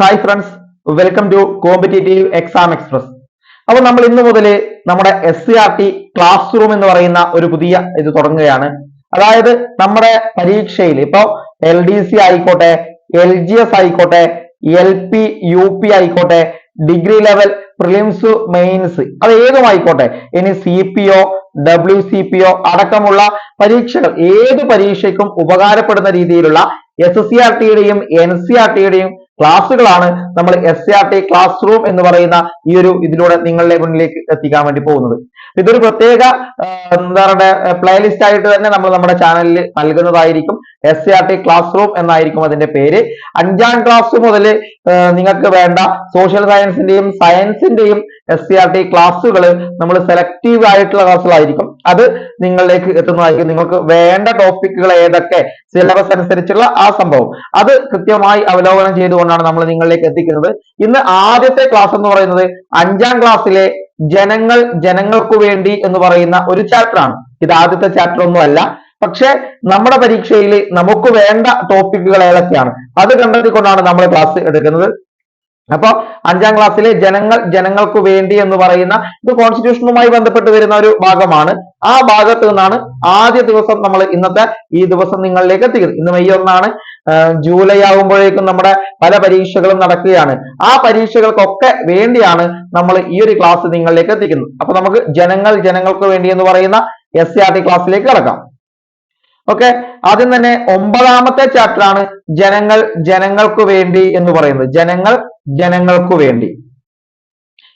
Hi friends welcome to competitive exam express അപ്പൊ നമ്മൾ ഇന്ന് മുതൽ നമ്മുടെ S C R T classroom എന്ന് പറയുന്ന ഒരു പുതിയ ഇത് തുടങ്ങുകയാണ്. അതായത് നമ്മുടെ പരീക്ഷയിൽ ഇപ്പൊ എൽ ഡി സി ആയിക്കോട്ടെ എൽ ജി എസ് ആയിക്കോട്ടെ എൽ പി യു പി ആയിക്കോട്ടെ ഡിഗ്രി ലെവൽ പ്രിലിംസ് മെയിൻസ് അത് ഏതും ആയിക്കോട്ടെ ഇനി C P O W C P O അടക്കമുള്ള പരീക്ഷകൾ ഏത് പരീക്ഷയ്ക്കും ഉപകാരപ്പെടുന്ന രീതിയിലുള്ള എസ് സി ആർ ടിയുടെയും എൻ സി ആർ ടിയുടെയും ക്ലാസ്സുകളാണ് നമ്മൾ S R T classroom എന്ന് പറയുന്ന ഈ ഒരു ഇതിലൂടെ നിങ്ങളുടെ മുന്നിലേക്ക് എത്തിക്കാൻ വേണ്ടി പോകുന്നത്. ഇതൊരു പ്രത്യേക എന്താ പറയുക പ്ലേലിസ്റ്റ് ആയിട്ട് തന്നെ നമ്മൾ നമ്മുടെ ചാനലിൽ നൽകുന്നതായിരിക്കും. S R T classroom എന്നായിരിക്കും അതിന്റെ പേര്. അഞ്ചാം ക്ലാസ് മുതൽ നിങ്ങൾക്ക് വേണ്ട സോഷ്യൽ സയൻസിന്റെയും സയൻസിന്റെയും എസ് സി ആർ ടി ക്ലാസ്സുകൾ നമ്മൾ സെലക്റ്റീവ് ആയിട്ടുള്ള ക്ലാസ്സുകളായിരിക്കും അത് നിങ്ങളിലേക്ക് എത്തുന്നതായിരിക്കും. നിങ്ങൾക്ക് വേണ്ട ടോപ്പിക്കുകൾ ഏതൊക്കെ സിലബസ് അനുസരിച്ചുള്ള ആ സംഭവം. അത് കൃത്യമായി അവലോകനം ചെയ്തുകൊണ്ടാണ് നമ്മൾ നിങ്ങളിലേക്ക് എത്തിക്കുന്നത്. ഇന്ന് ആദ്യത്തെ ക്ലാസ് എന്ന് പറയുന്നത് അഞ്ചാം ക്ലാസ്സിലെ ജനങ്ങൾ ജനങ്ങൾക്കു വേണ്ടി എന്ന് പറയുന്ന ഒരു ചാപ്റ്ററാണ് ഇത് ആദ്യത്തെ ചാപ്റ്റർ ഒന്നുമല്ല പക്ഷെ നമ്മുടെ പരീക്ഷയിൽ നമുക്ക് വേണ്ട ടോപ്പിക്കുകൾ ഏതൊക്കെയാണ്? അത് കണ്ടെത്തിക്കൊണ്ടാണ് നമ്മൾ ക്ലാസ് എടുക്കുന്നത്. അപ്പൊ അഞ്ചാം ക്ലാസ്സിലെ ജനങ്ങൾ ജനങ്ങൾക്ക് വേണ്ടി എന്ന് പറയുന്ന ഇത് കോൺസ്റ്റിറ്റ്യൂഷനുമായി ബന്ധപ്പെട്ട് വരുന്ന ഒരു ഭാഗമാണ്. ആ ഭാഗത്ത് നിന്നാണ് ആദ്യ ദിവസം നമ്മൾ ഇന്നത്തെ ഈ ദിവസം നിങ്ങളിലേക്ക് എത്തിക്കുന്നത്. ഇന്ന് മെയ് ഒന്നാണ്. ജൂലൈ ആകുമ്പോഴേക്കും നമ്മുടെ പല പരീക്ഷകളും നടക്കുകയാണ്. ആ പരീക്ഷകൾക്കൊക്കെ വേണ്ടിയാണ് നമ്മൾ ഈ ഒരു ക്ലാസ് നിങ്ങളിലേക്ക് എത്തിക്കുന്നത്. അപ്പൊ നമുക്ക് ജനങ്ങൾ ജനങ്ങൾക്ക് വേണ്ടി എന്ന് പറയുന്ന എസ് ആർ ടി ക്ലാസ്സിലേക്ക് കിടക്കാം. ഓക്കെ ആദ്യം തന്നെ ഒമ്പതാമത്തെ ചാപ്റ്റർ ആണ് ജനങ്ങൾ ജനങ്ങൾക്കു വേണ്ടി എന്ന് പറയുന്നത്. ജനങ്ങൾ ജനങ്ങൾക്കു വേണ്ടി.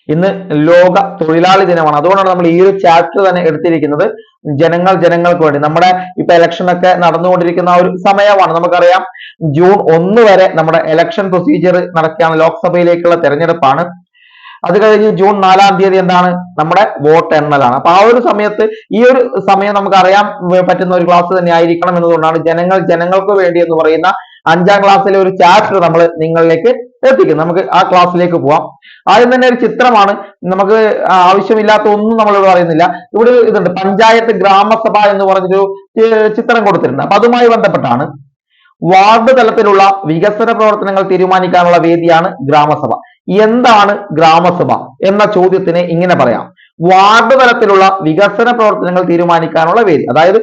ഇന്ന് ലോക തൊഴിലാളി ദിനമാണ്. അതുകൊണ്ടാണ് നമ്മൾ ഈ ഒരു ചാപ്റ്റർ തന്നെ എടുത്തിരിക്കുന്നത് ജനങ്ങൾ ജനങ്ങൾക്ക് വേണ്ടി. നമ്മുടെ ഇപ്പൊ ഇലക്ഷൻ ഒക്കെ നടന്നുകൊണ്ടിരിക്കുന്ന ഒരു സമയമാണ്. നമുക്കറിയാം ജൂൺ ഒന്ന് വരെ നമ്മുടെ ഇലക്ഷൻ പ്രൊസീജിയർ നടക്കുകയാണ്. ലോക്സഭയിലേക്കുള്ള തെരഞ്ഞെടുപ്പാണ്. അത് കഴിഞ്ഞ് ജൂൺ നാലാം തീയതി എന്താണ്? നമ്മുടെ വോട്ട് എണ്ണലാണ്. അപ്പൊ ആ ഒരു സമയത്ത് ഈ ഒരു സമയം നമുക്ക് അറിയാൻ പറ്റുന്ന ഒരു ക്ലാസ് തന്നെ ആയിരിക്കണം എന്നതുകൊണ്ടാണ് ജനങ്ങൾ ജനങ്ങൾക്ക് വേണ്ടി എന്ന് പറയുന്ന അഞ്ചാം ക്ലാസ്സിലെ ഒരു ചാപ്റ്റർ നമ്മൾ നിങ്ങളിലേക്ക് എത്തിക്കും നമുക്ക് ആ ക്ലാസ്സിലേക്ക് പോവാം. ആദ്യം തന്നെ ഒരു ചിത്രമാണ്. നമുക്ക് ആവശ്യമില്ലാത്ത ഒന്നും നമ്മളിവിടെ പറയുന്നില്ല. ഇവിടെ ഇതുണ്ട്. പഞ്ചായത്ത് ഗ്രാമസഭ എന്ന് പറഞ്ഞൊരു ചിത്രം കൊടുത്തിട്ടുണ്ട്. അപ്പൊ അതുമായി ബന്ധപ്പെട്ടാണ്. വാർഡ് തലത്തിലുള്ള വികസന പ്രവർത്തനങ്ങൾ തീരുമാനിക്കാനുള്ള വേദിയാണ് ഗ്രാമസഭ. എന്താണ് ഗ്രാമസഭ എന്ന ചോദ്യത്തിന് ഇങ്ങനെ പറയാം. വാർഡ് തലത്തിലുള്ള വികസന പ്രവർത്തനങ്ങൾ തീരുമാനിക്കാനുള്ള വേദി. അതായത്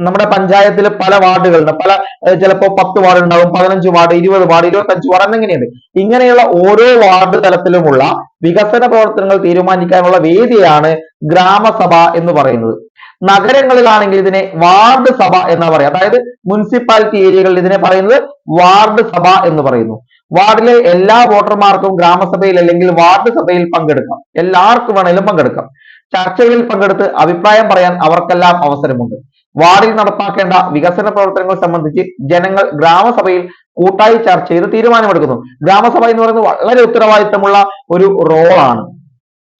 നമ്മുടെ പഞ്ചായത്തിൽ പല വാർഡുകളുണ്ട്. പല ചിലപ്പോ പത്ത് വാർഡ് ഉണ്ടാവും പതിനഞ്ച് വാർഡ് ഇരുപത് വാർഡ് ഇരുപത്തഞ്ച് വാർഡ് എന്നിങ്ങനെയുണ്ട്. ഇങ്ങനെയുള്ള ഓരോ വാർഡ് തലത്തിലുമുള്ള വികസന പ്രവർത്തനങ്ങൾ തീരുമാനിക്കാനുള്ള വേദിയാണ് ഗ്രാമസഭ എന്ന് പറയുന്നത്. നഗരങ്ങളിലാണെങ്കിൽ ഇതിനെ വാർഡ് സഭ എന്ന് പറയാം. അതായത് മുനിസിപ്പാലിറ്റി ഏരിയകളിൽ ഇതിനെ പറയുന്നത് വാർഡ് സഭ എന്ന് പറയുന്നു. വാർഡിലെ എല്ലാ വോട്ടർമാർക്കും ഗ്രാമസഭയിൽ അല്ലെങ്കിൽ വാർഡ് സഭയിൽ പങ്കെടുക്കാം. എല്ലാവർക്കും വേണേലും പങ്കെടുക്കാം. ചർച്ചകളിൽ പങ്കെടുത്ത് അഭിപ്രായം പറയാൻ അവർക്കെല്ലാം അവസരമുണ്ട്. വാർഡിൽ നടപ്പാക്കേണ്ട വികസന പ്രവർത്തനങ്ങൾ സംബന്ധിച്ച് ജനങ്ങൾ ഗ്രാമസഭയിൽ കൂട്ടായി ചർച്ച ചെയ്ത് തീരുമാനമെടുക്കുന്നു. ഗ്രാമസഭ എന്ന് പറയുന്നത് വളരെ ഉത്തരവാദിത്തമുള്ള ഒരു റോളാണ്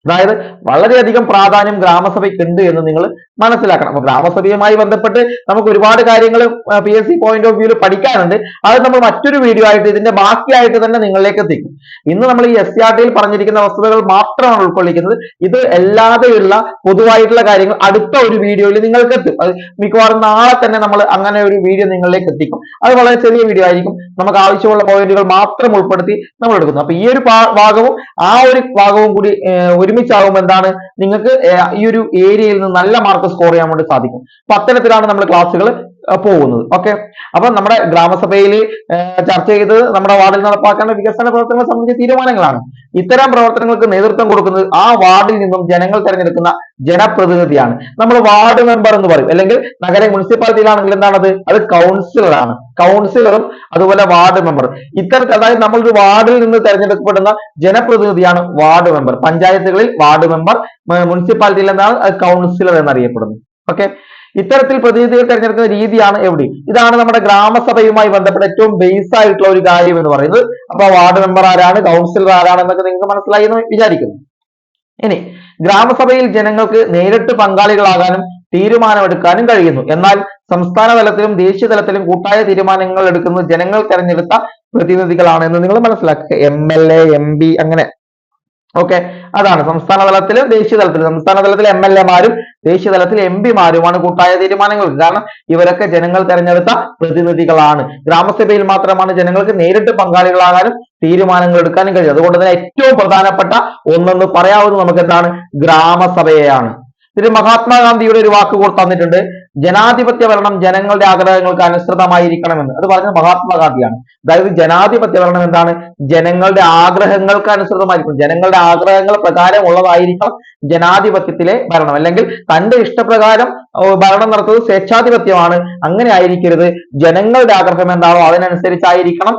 അതായത് വളരെയധികം പ്രാധാന്യം ഗ്രാമസഭയ്ക്ക് ഉണ്ട് എന്ന് നിങ്ങൾ മനസ്സിലാക്കണം. അപ്പൊ ഗ്രാമസഭയുമായി ബന്ധപ്പെട്ട് നമുക്ക് ഒരുപാട് കാര്യങ്ങൾ P S C point of വ്യൂവിൽ പഠിക്കാനുണ്ട്. അത് നമ്മൾ മറ്റൊരു വീഡിയോ ആയിട്ട് ഇതിന്റെ ബാക്കിയായിട്ട് തന്നെ നിങ്ങളിലേക്ക് എത്തിക്കും. ഇന്ന് നമ്മൾ ഈ എസ് സി ആർ ടിയിൽ പറഞ്ഞിരിക്കുന്ന വസ്തുതകൾ മാത്രമാണ് ഉൾക്കൊള്ളിക്കുന്നത്. ഇത് അല്ലാതെയുള്ള പൊതുവായിട്ടുള്ള കാര്യങ്ങൾ അടുത്ത ഒരു വീഡിയോയിൽ നിങ്ങൾക്ക് എത്തും. അത് മിക്കവാറും നാളെ തന്നെ നമ്മൾ അങ്ങനെ ഒരു വീഡിയോ നിങ്ങളിലേക്ക് എത്തിക്കും. അത് വളരെ ചെറിയ വീഡിയോ ആയിരിക്കും. നമുക്ക് ആവശ്യമുള്ള പോയിന്റുകൾ മാത്രം ഉൾപ്പെടുത്തി നമ്മൾ എടുക്കുന്നു. അപ്പൊ ഈ ഒരു ഭാഗവും ആ ഒരു ഭാഗവും കൂടി ഏർ ഒരുമിച്ചാകുമ്പോൾ എന്താണ്? നിങ്ങൾക്ക് ഈ ഒരു ഏരിയയിൽ നിന്ന് നല്ല മാർക്ക് സ്കോർ ചെയ്യാൻ വേണ്ടി സാധിക്കും. അപ്പൊ അത്തരത്തിലാണ് നമ്മൾ ക്ലാസ്സുകൾ പോകുന്നത്. ഓക്കെ അപ്പൊ നമ്മുടെ ഗ്രാമസഭയിൽ ചർച്ച ചെയ്തത് നമ്മുടെ വാർഡിൽ നടപ്പാക്കേണ്ട വികസന പ്രവർത്തനങ്ങളെ സംബന്ധിച്ച തീരുമാനങ്ങളാണ്. ഇത്തരം പ്രവർത്തനങ്ങൾക്ക് നേതൃത്വം കൊടുക്കുന്നത് ആ വാർഡിൽ നിന്നും ജനങ്ങൾ തിരഞ്ഞെടുക്കുന്ന ജനപ്രതിനിധിയാണ്. നമ്മൾ വാർഡ് മെമ്പർ എന്ന് പറയും. അല്ലെങ്കിൽ നഗര മുനിസിപ്പാലിറ്റിയിലാണെങ്കിൽ എന്താണത്? അത് കൗൺസിലറാണ്. കൗൺസിലറും അതുപോലെ വാർഡ് മെമ്പർ ഇത്തരത്തിൽ അതായത് നമ്മളൊരു വാർഡിൽ നിന്ന് തിരഞ്ഞെടുക്കപ്പെടുന്ന ജനപ്രതിനിധിയാണ് വാർഡ് മെമ്പർ. പഞ്ചായത്തുകളിൽ വാർഡ് മെമ്പർ മുനിസിപ്പാലിറ്റിയിൽ എന്താണ് അത് കൗൺസിലർ എന്നറിയപ്പെടുന്നു ഓക്കെ ഇത്തരത്തിൽ പ്രതിനിധികൾ തിരഞ്ഞെടുക്കുന്ന രീതിയാണ് എവിടെ? ഇതാണ് നമ്മുടെ ഗ്രാമസഭയുമായി ബന്ധപ്പെട്ട ഏറ്റവും ബേസ് ആയിട്ടുള്ള ഒരു കാര്യം എന്ന് പറയുന്നത്. അപ്പൊ വാർഡ് മെമ്പർ ആരാണ്? കൗൺസിലർ ആരാണ് എന്നൊക്കെ നിങ്ങൾക്ക് മനസ്സിലായി എന്ന് വിചാരിക്കുന്നു. ഇനി ഗ്രാമസഭയിൽ ജനങ്ങൾക്ക് നേരിട്ട് പങ്കാളികളാകാനും തീരുമാനമെടുക്കാനും കഴിയുന്നു. എന്നാൽ സംസ്ഥാന തലത്തിലും ദേശീയ തലത്തിലും കൂട്ടായ തീരുമാനങ്ങൾ എടുക്കുന്നത് ജനങ്ങൾ തെരഞ്ഞെടുത്ത പ്രതിനിധികളാണ് എന്ന് നിങ്ങൾ മനസ്സിലാക്കുക. M L A M P അങ്ങനെ. ഓക്കെ അതാണ്. സംസ്ഥാന തലത്തിലും ദേശീയ തലത്തിലും. സംസ്ഥാന തലത്തിൽ എം എൽ എമാരും ദേശീയ തലത്തിൽ എം പിമാരുമാണ് കൂട്ടായ തീരുമാനങ്ങൾ. കാരണം ഇവരൊക്കെ ജനങ്ങൾ തെരഞ്ഞെടുത്ത പ്രതിനിധികളാണ്. ഗ്രാമസഭയിൽ മാത്രമാണ് ജനങ്ങൾക്ക് നേരിട്ട് പങ്കാളികളാകാനും തീരുമാനങ്ങൾ എടുക്കാനും കഴിയും അതുകൊണ്ട് തന്നെ ഏറ്റവും പ്രധാനപ്പെട്ട ഒന്നെന്ന് പറയാവുന്നത് നമുക്ക് എന്താണ് ഗ്രാമസഭയെയാണ്. ഇതിന് മഹാത്മാഗാന്ധിയുടെ ഒരു വാക്ക് തന്നിട്ടുണ്ട്. ജനാധിപത്യ ഭരണം ജനങ്ങളുടെ ആഗ്രഹങ്ങൾക്ക് അനുസൃതമായിരിക്കണമെന്ന്. അത് പറഞ്ഞത് മഹാത്മാഗാന്ധിയാണ്. അതായത് ജനാധിപത്യ ഭരണം എന്താണ്? ജനങ്ങളുടെ ആഗ്രഹങ്ങൾക്ക് അനുസൃതമായിരിക്കും ജനങ്ങളുടെ ആഗ്രഹങ്ങൾ പ്രകാരം ഉള്ളതായിരിക്കണം ജനാധിപത്യത്തിലെ ഭരണം. അല്ലെങ്കിൽ തന്റെ ഇഷ്ടപ്രകാരം ഭരണം നടത്തുന്നത് സ്വേച്ഛാധിപത്യമാണ്. അങ്ങനെ ആയിരിക്കരുത്. ജനങ്ങളുടെ ആഗ്രഹം എന്താണോ അതിനനുസരിച്ചായിരിക്കണം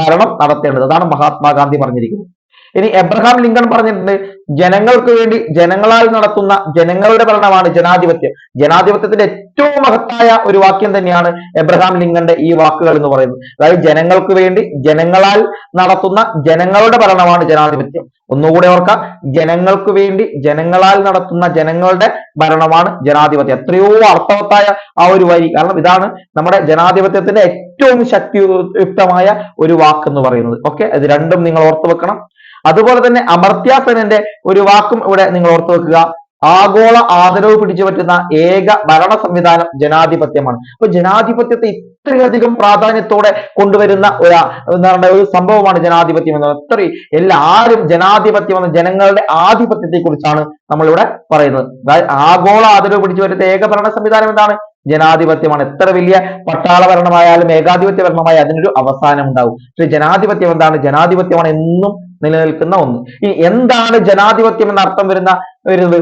ഭരണം നടത്തേണ്ടത്. അതാണ് മഹാത്മാഗാന്ധി പറഞ്ഞിരിക്കുന്നത്. ഇനി എബ്രഹാം ലിങ്കൺ പറഞ്ഞിട്ടുണ്ട് ജനങ്ങൾക്ക് വേണ്ടി ജനങ്ങളാൽ നടത്തുന്ന ജനങ്ങളുടെ ഭരണമാണ് ജനാധിപത്യം. ജനാധിപത്യത്തിന്റെ ഏറ്റവും മഹത്തായ ഒരു വാക്യം തന്നെയാണ് എബ്രഹാം ലിങ്കന്റെ ഈ വാക്കുകൾ എന്ന് പറയുന്നത്. അതായത് ജനങ്ങൾക്ക് വേണ്ടി ജനങ്ങളാൽ നടത്തുന്ന ജനങ്ങളുടെ ഭരണമാണ് ജനാധിപത്യം. ഒന്നുകൂടെ ഓർക്കാം ജനങ്ങൾക്ക് വേണ്ടി ജനങ്ങളാൽ നടത്തുന്ന ജനങ്ങളുടെ ഭരണമാണ് ജനാധിപത്യം. എത്രയോ അർത്ഥവത്തായ ആ ഒരു വരി. കാരണം ഇതാണ് നമ്മുടെ ജനാധിപത്യത്തിന്റെ ഏറ്റവും ശക്തിയുക്തമായ ഒരു വാക്ക് എന്ന് പറയുന്നത്. ഓക്കെ? അത് രണ്ടും നിങ്ങൾ ഓർത്തു വെക്കണം. അതുപോലെ തന്നെ അമർത്യ സെനന്റെ ഒരു വാക്കും ഇവിടെ നിങ്ങൾ ഓർത്തു വെക്കുക. ആഗോള ആദരവ് പിടിച്ചു പറ്റുന്ന ഏക ഭരണ സംവിധാനം ജനാധിപത്യമാണ്. അപ്പൊ ജനാധിപത്യത്തെ ഇത്രയധികം പ്രാധാന്യത്തോടെ കൊണ്ടുവരുന്ന ഒരു എന്താണ് ഒരു സംഭവമാണ് ജനാധിപത്യം എന്ന് പറയുന്നത്. അത്രയും എല്ലാവരും ജനാധിപത്യം എന്ന ജനങ്ങളുടെ ആധിപത്യത്തെ കുറിച്ചാണ് നമ്മളിവിടെ പറയുന്നത്. ആഗോള ആദരവ് പിടിച്ചു പറ്റുന്ന ഏക ഭരണ സംവിധാനം എന്താണ്? ജനാധിപത്യമാണ്. എത്ര വലിയ പട്ടാള ഭരണമായാലും ഏകാധിപത്യ ഭരണമായാലും അതിനൊരു അവസാനം ഉണ്ടാവും പക്ഷെ ജനാധിപത്യം എന്താണ്? ജനാധിപത്യമാണ് എന്നും നിലനിൽക്കുന്ന ഒന്ന്. ഇനി എന്താണ് ജനാധിപത്യം എന്ന അർത്ഥം വരുന്ന വരുന്നത്?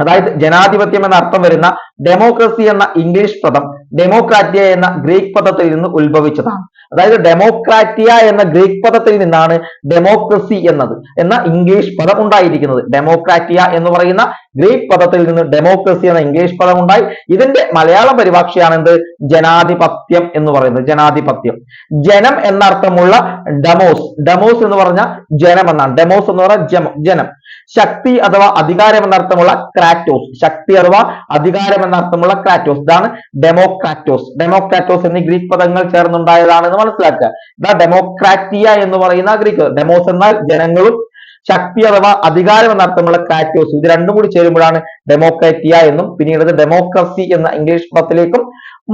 അതായത് ജനാധിപത്യം എന്ന അർത്ഥം വരുന്ന ഡെമോക്രസി എന്ന ഇംഗ്ലീഷ് പദം ഡെമോക്രാറ്റിയ എന്ന ഗ്രീക്ക് പദത്തിൽ നിന്ന് ഉത്ഭവിച്ചതാണ്. അതായത് ഡെമോക്രാറ്റിയ എന്ന ഗ്രീക്ക് പദത്തിൽ നിന്നാണ് ഡെമോക്രസി എന്നത് എന്ന ഇംഗ്ലീഷ് പദം ഉണ്ടായിരിക്കുന്നത്. ഡെമോക്രാറ്റിയ എന്ന് പറയുന്ന ഗ്രീക്ക് പദത്തിൽ നിന്ന് ഡെമോക്രസി എന്ന ഇംഗ്ലീഷ് പദം ഉണ്ടായി. ഇതിന്റെ മലയാളം പരിഭാഷയാണ് എന്ത്? ജനാധിപത്യം എന്ന് പറയുന്നത്. ജനാധിപത്യം. ജനം എന്നർത്ഥമുള്ള ഡെമോസ് ഡെമോസ് എന്ന് പറഞ്ഞ ജനം എന്നാണ്. ഡെമോസ് എന്ന് പറഞ്ഞ ജനം. ശക്തി അഥവാ അധികാരം എന്നർത്ഥമുള്ള ക്രാറ്റോസ് ശക്തി അഥവാ അധികാരം എന്നർത്ഥമുള്ള ക്രാറ്റോസ് ഇതാണ് ഡെമോക്രാറ്റോസ് ഡെമോക്രാറ്റോസ് എന്നീ ഗ്രീക്ക് പദങ്ങൾ ചേർന്നുണ്ടായതാണെന്ന് മനസ്സിലാക്കുക. ഇതാ ഡെമോക്രാറ്റിയ എന്ന് പറയുന്ന ഗ്രീക്ക് ഡെമോസ് എന്നാൽ ജനങ്ങളും ശക്തി അഥവാ അധികാരം എന്ന അർത്ഥമുള്ള ക്രാറ്റോസ് ഇത് രണ്ടും കൂടി ചേരുമ്പോഴാണ് ഡെമോക്രാറ്റിയ എന്നും പിന്നീട് ഡെമോക്രസി എന്ന ഇംഗ്ലീഷ് പദത്തിലേക്കും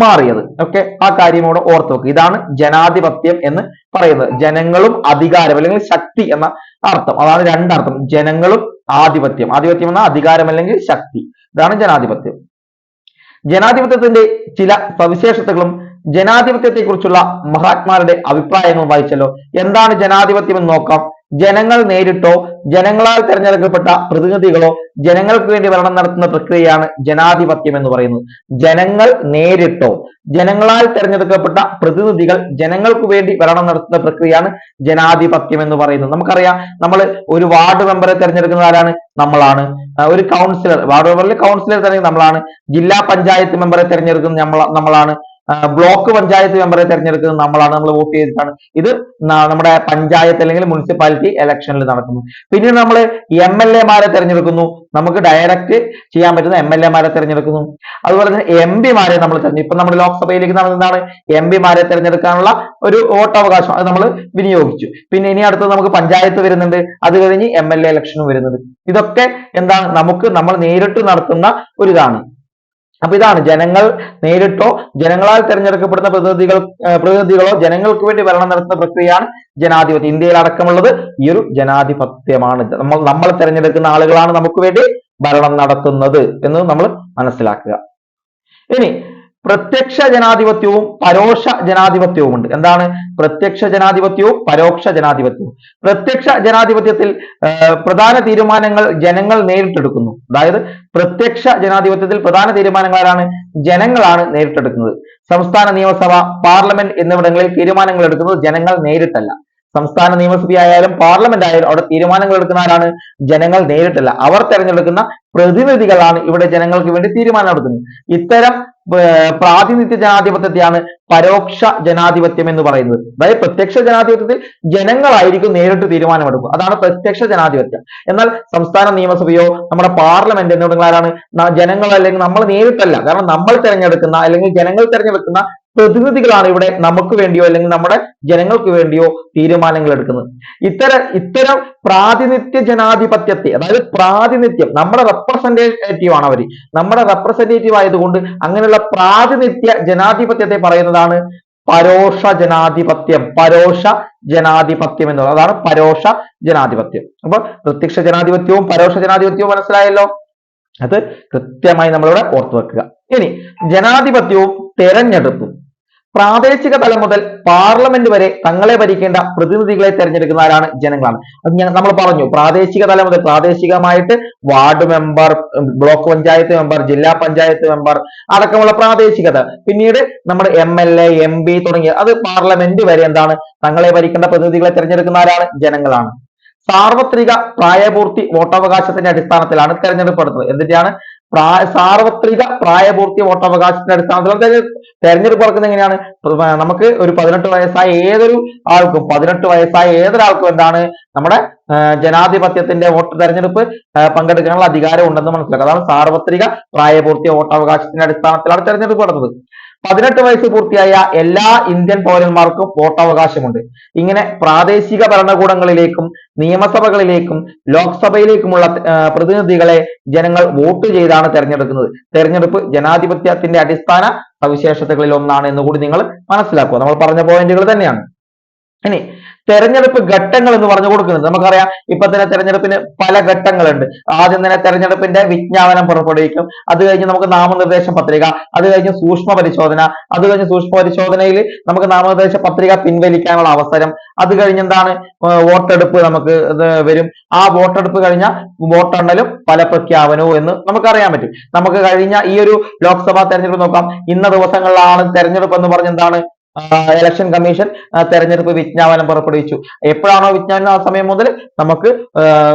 മാറിയത്. ഓക്കെ ആ കാര്യം ഇവിടെ ഓർത്തു വെക്കുക ഇതാണ് ജനാധിപത്യം എന്ന് പറയുന്നത്. ജനങ്ങളും അധികാരം അല്ലെങ്കിൽ ശക്തി എന്ന അർത്ഥം. അതാണ് രണ്ടർത്ഥം. ജനങ്ങളും ആധിപത്യം. ആധിപത്യം എന്ന അധികാരം അല്ലെങ്കിൽ ശക്തി. ഇതാണ് ജനാധിപത്യം. ജനാധിപത്യത്തിന്റെ ചില സവിശേഷതകളും ജനാധിപത്യത്തെക്കുറിച്ചുള്ള മഹാത്മാരുടെ അഭിപ്രായങ്ങളും വായിച്ചല്ലോ എന്താണ് ജനാധിപത്യം എന്ന് നോക്കാം. ജനങ്ങൾ നേരിട്ടോ ജനങ്ങളാൽ തിരഞ്ഞെടുക്കപ്പെട്ട പ്രതിനിധികളോ ജനങ്ങൾക്ക് വേണ്ടി ഭരണം നടത്തുന്ന പ്രക്രിയയാണ് ജനാധിപത്യം എന്ന് പറയുന്നത്. ജനങ്ങൾ നേരിട്ടോ ജനങ്ങളാൽ തിരഞ്ഞെടുക്കപ്പെട്ട പ്രതിനിധികൾ ജനങ്ങൾക്ക് വേണ്ടി ഭരണം നടത്തുന്ന പ്രക്രിയയാണ് ജനാധിപത്യം എന്ന് പറയുന്നത്. നമുക്കറിയാം നമ്മൾ ഒരു വാർഡ് മെമ്പറെ തെരഞ്ഞെടുക്കുന്ന ആരാണ്? നമ്മളാണ്. ഒരു കൗൺസിലർ വാർഡ് മെമ്പറിൽ കൗൺസിലർ തെരഞ്ഞെടുക്കുന്ന നമ്മളാണ്. ജില്ലാ പഞ്ചായത്ത് മെമ്പറെ തിരഞ്ഞെടുക്കുന്ന നമ്മളാണ്. ബ്ലോക്ക് പഞ്ചായത്ത് മെമ്പറെ തിരഞ്ഞെടുക്കുന്നത് നമ്മളാണ് നമ്മൾ വോട്ട് ചെയ്തിട്ടാണ്. ഇത് നമ്മുടെ പഞ്ചായത്ത് അല്ലെങ്കിൽ മുനിസിപ്പാലിറ്റി ഇലക്ഷനിൽ നടക്കുന്നു. പിന്നെ നമ്മൾ എം എൽ എമാരെ തെരഞ്ഞെടുക്കുന്നു. നമുക്ക് ഡയറക്റ്റ് ചെയ്യാൻ പറ്റുന്ന എം എൽ എമാരെ തെരഞ്ഞെടുക്കുന്നു. അതുപോലെ തന്നെ എം പിമാരെ നമ്മൾ തെരഞ്ഞെടുക്കും ഇപ്പൊ നമ്മുടെ ലോക്സഭയിലേക്ക് നടന്നതാണ് എം പിമാരെ തെരഞ്ഞെടുക്കാനുള്ള ഒരു വോട്ടവകാശം അത് നമ്മൾ വിനിയോഗിച്ചു. പിന്നെ ഇനി അടുത്തത് നമുക്ക് പഞ്ചായത്ത് വരുന്നുണ്ട്. അത് കഴിഞ്ഞ് എം എൽ എ ഇലക്ഷനും വരുന്നത്. ഇതൊക്കെ എന്താണ്? നമുക്ക് നമ്മൾ നേരിട്ട് നടത്തുന്ന ഒരു ഇതാണ് അപ്പൊ ഇതാണ് ജനങ്ങൾ നേരിട്ടോ ജനങ്ങളാൽ തിരഞ്ഞെടുക്കപ്പെടുന്ന പ്രതിനിധികൾ പ്രതിനിധികളോ ജനങ്ങൾക്ക് വേണ്ടി ഭരണം നടത്തുന്ന പ്രക്രിയയാണ് ജനാധിപത്യം. ഇന്ത്യയിൽ അടക്കമുള്ളത് ഈ ഒരു ജനാധിപത്യമാണ്. നമ്മൾ നമ്മൾ തിരഞ്ഞെടുക്കുന്ന ആളുകളാണ് നമുക്ക് വേണ്ടി ഭരണം നടത്തുന്നത് എന്ന് നമ്മൾ മനസ്സിലാക്കുക. ഇനി പ്രത്യക്ഷ ജനാധിപത്യവും പരോക്ഷ ജനാധിപത്യവും ഉണ്ട് എന്താണ്? പ്രത്യക്ഷ ജനാധിപത്യവും പരോക്ഷ ജനാധിപത്യവും. പ്രത്യക്ഷ ജനാധിപത്യത്തിൽ പ്രധാന തീരുമാനങ്ങൾ ജനങ്ങൾ നേരിട്ടെടുക്കുന്നു. അതായത് പ്രത്യക്ഷ ജനാധിപത്യത്തിൽ പ്രധാന തീരുമാനങ്ങൾ ആരാണ്? ജനങ്ങളാണ് നേരിട്ടെടുക്കുന്നത്. സംസ്ഥാന നിയമസഭ പാർലമെന്റ് എന്നിവിടങ്ങളിൽ തീരുമാനങ്ങൾ എടുക്കുന്നത് ജനങ്ങൾ നേരിട്ടല്ല. സംസ്ഥാന നിയമസഭയായാലും പാർലമെന്റ് ആയാലും അവിടെ തീരുമാനങ്ങൾ എടുക്കുന്ന ആരാണ് ജനങ്ങൾ നേരിട്ടല്ല. അവർ തെരഞ്ഞെടുക്കുന്ന പ്രതിനിധികളാണ് ഇവിടെ ജനങ്ങൾക്ക് വേണ്ടി തീരുമാനം എടുക്കുന്നത്. ഇത്തരം പ്രാതിനിധ്യ ജനാധിപത്യത്തെയാണ് പരോക്ഷ ജനാധിപത്യം എന്ന് പറയുന്നത്. അതായത് പ്രത്യക്ഷ ജനാധിപത്യത്തിൽ ജനങ്ങളായിരിക്കും നേരിട്ട് തീരുമാനമെടുക്കുക. അതാണ് പ്രത്യക്ഷ ജനാധിപത്യം. എന്നാൽ സംസ്ഥാന നിയമസഭയോ നമ്മുടെ പാർലമെന്റ് എന്നിവിടങ്ങളാണ് ജനങ്ങൾ അല്ലെങ്കിൽ നമ്മൾ നേരിട്ടല്ല. കാരണം നമ്മൾ തിരഞ്ഞെടുക്കുന്ന അല്ലെങ്കിൽ ജനങ്ങൾ തിരഞ്ഞെടുക്കുന്ന പ്രതിനിധികളാണ് ഇവിടെ നമുക്ക് വേണ്ടിയോ അല്ലെങ്കിൽ നമ്മുടെ ജനങ്ങൾക്ക് വേണ്ടിയോ തീരുമാനങ്ങൾ എടുക്കുന്നത്. ഇത്തരം ഇത്തരം പ്രാതിനിധ്യ ജനാധിപത്യത്തെ അതായത് പ്രാതിനിധ്യം നമ്മുടെ റെപ്രസെന്റേറ്റീവ് ആണ് അവർ. നമ്മുടെ റെപ്രസെന്റേറ്റീവ് ആയതുകൊണ്ട് അങ്ങനെയുള്ള പ്രാതിനിധ്യ ജനാധിപത്യത്തെ പറയുന്നതാണ് പരോക്ഷ ജനാധിപത്യം പരോക്ഷ ജനാധിപത്യം എന്നുള്ളത്. അതാണ് പരോക്ഷ ജനാധിപത്യം. അപ്പൊ പ്രത്യക്ഷ ജനാധിപത്യവും പരോക്ഷ ജനാധിപത്യവും മനസ്സിലായല്ലോ? അത് കൃത്യമായി നമ്മളിവിടെ ഓർത്തു വെക്കുക ഇനി ജനാധിപത്യവും തെരഞ്ഞെടുപ്പും. പ്രാദേശിക തലം മുതൽ പാർലമെന്റ് വരെ തങ്ങളെ ഭരിക്കേണ്ട പ്രതിനിധികളെ തെരഞ്ഞെടുക്കുന്ന ആരാണ്? ജനങ്ങളാണ്. അത് ഞാൻ നമ്മൾ പറഞ്ഞു പ്രാദേശിക തലം മുതൽ പ്രാദേശികമായിട്ട് ward member block panchayat member ജില്ലാ പഞ്ചായത്ത് മെമ്പർ അടക്കമുള്ള പ്രാദേശികത. പിന്നീട് നമ്മുടെ M L A M P തുടങ്ങിയ അത് പാർലമെന്റ് വരെ എന്താണ്? തങ്ങളെ ഭരിക്കേണ്ട പ്രതിനിധികളെ തെരഞ്ഞെടുക്കുന്ന ആരാണ്? ജനങ്ങളാണ്. സാർവത്രിക പ്രായപൂർത്തി വോട്ടവകാശത്തിന്റെ അടിസ്ഥാനത്തിലാണ് തെരഞ്ഞെടുപ്പെടുത്തുന്നത് എന്തിന്റെയാണ്? സാർവത്രിക പ്രായപൂർത്തി വോട്ടവകാശത്തിന്റെ അടിസ്ഥാനത്തിൽ തെരഞ്ഞെടുപ്പ് നടക്കുന്നത് എങ്ങനെയാണ്? നമുക്ക് ഒരു പതിനെട്ട് വയസ്സായ ഏതൊരു ആൾക്കും പതിനെട്ട് വയസ്സായ ഏതൊരാൾക്കും എന്താണ് നമ്മുടെ ജനാധിപത്യത്തിന്റെ വോട്ട് തെരഞ്ഞെടുപ്പ് പങ്കെടുക്കാനുള്ള അധികാരം ഉണ്ടെന്ന് മനസ്സിലാക്കുക. അതാണ് സാർവത്രിക പ്രായപൂർത്തി വോട്ടവകാശത്തിന്റെ അടിസ്ഥാനത്തിലാണ് തെരഞ്ഞെടുപ്പ് നടത്തുന്നത് പതിനെട്ട് വയസ്സ് പൂർത്തിയായ എല്ലാ ഇന്ത്യൻ പൗരന്മാർക്കും വോട്ടവകാശമുണ്ട്. ഇങ്ങനെ പ്രാദേശിക ഭരണകൂടങ്ങളിലേക്കും നിയമസഭകളിലേക്കും ലോക്സഭയിലേക്കുമുള്ള പ്രതിനിധികളെ ജനങ്ങൾ വോട്ട് ചെയ്താണ് തെരഞ്ഞെടുക്കുന്നത്. തെരഞ്ഞെടുപ്പ് ജനാധിപത്യത്തിന്റെ അടിസ്ഥാന സവിശേഷതകളിൽ ഒന്നാണ് എന്ന് കൂടി നിങ്ങൾ മനസ്സിലാക്കുക. നമ്മൾ പറഞ്ഞ പോയിന്റുകൾ തന്നെയാണ്. ഇനി തെരഞ്ഞെടുപ്പ് ഘട്ടങ്ങൾ എന്ന് പറഞ്ഞു കൊടുക്കുന്നത്. നമുക്കറിയാം ഇപ്പൊ തന്നെ തെരഞ്ഞെടുപ്പിന് പല ഘട്ടങ്ങളുണ്ട്. ആദ്യം തന്നെ തെരഞ്ഞെടുപ്പിന്റെ വിജ്ഞാപനം പുറപ്പെടുവിക്കും. അത് കഴിഞ്ഞ് നമുക്ക് നാമനിർദ്ദേശ പത്രിക അത് കഴിഞ്ഞ് സൂക്ഷ്മ പരിശോധന അത് കഴിഞ്ഞ് സൂക്ഷ്മ പരിശോധനയിൽ നമുക്ക് നാമനിർദ്ദേശ പത്രിക പിൻവലിക്കാനുള്ള അവസരം. അത് കഴിഞ്ഞ് എന്താണ് വോട്ടെടുപ്പ് നമുക്ക് വരും. ആ വോട്ടെടുപ്പ് കഴിഞ്ഞ വോട്ടെണ്ണലും ഫലപ്രഖ്യാപനവും എന്ന് നമുക്കറിയാൻ പറ്റും. നമുക്ക് കഴിഞ്ഞ ഈ ഒരു ലോക്സഭാ തെരഞ്ഞെടുപ്പ് നോക്കാം. ഇന്ന ദിവസങ്ങളിലാണ് തെരഞ്ഞെടുപ്പ് എന്ന് പറഞ്ഞ് എന്താണ് ഇലക്ഷൻ കമ്മീഷൻ തെരഞ്ഞെടുപ്പ് വിജ്ഞാപനം പുറപ്പെടുവിച്ചു. എപ്പോഴാണോ വിജ്ഞാപനം ആ സമയം മുതൽ നമുക്ക്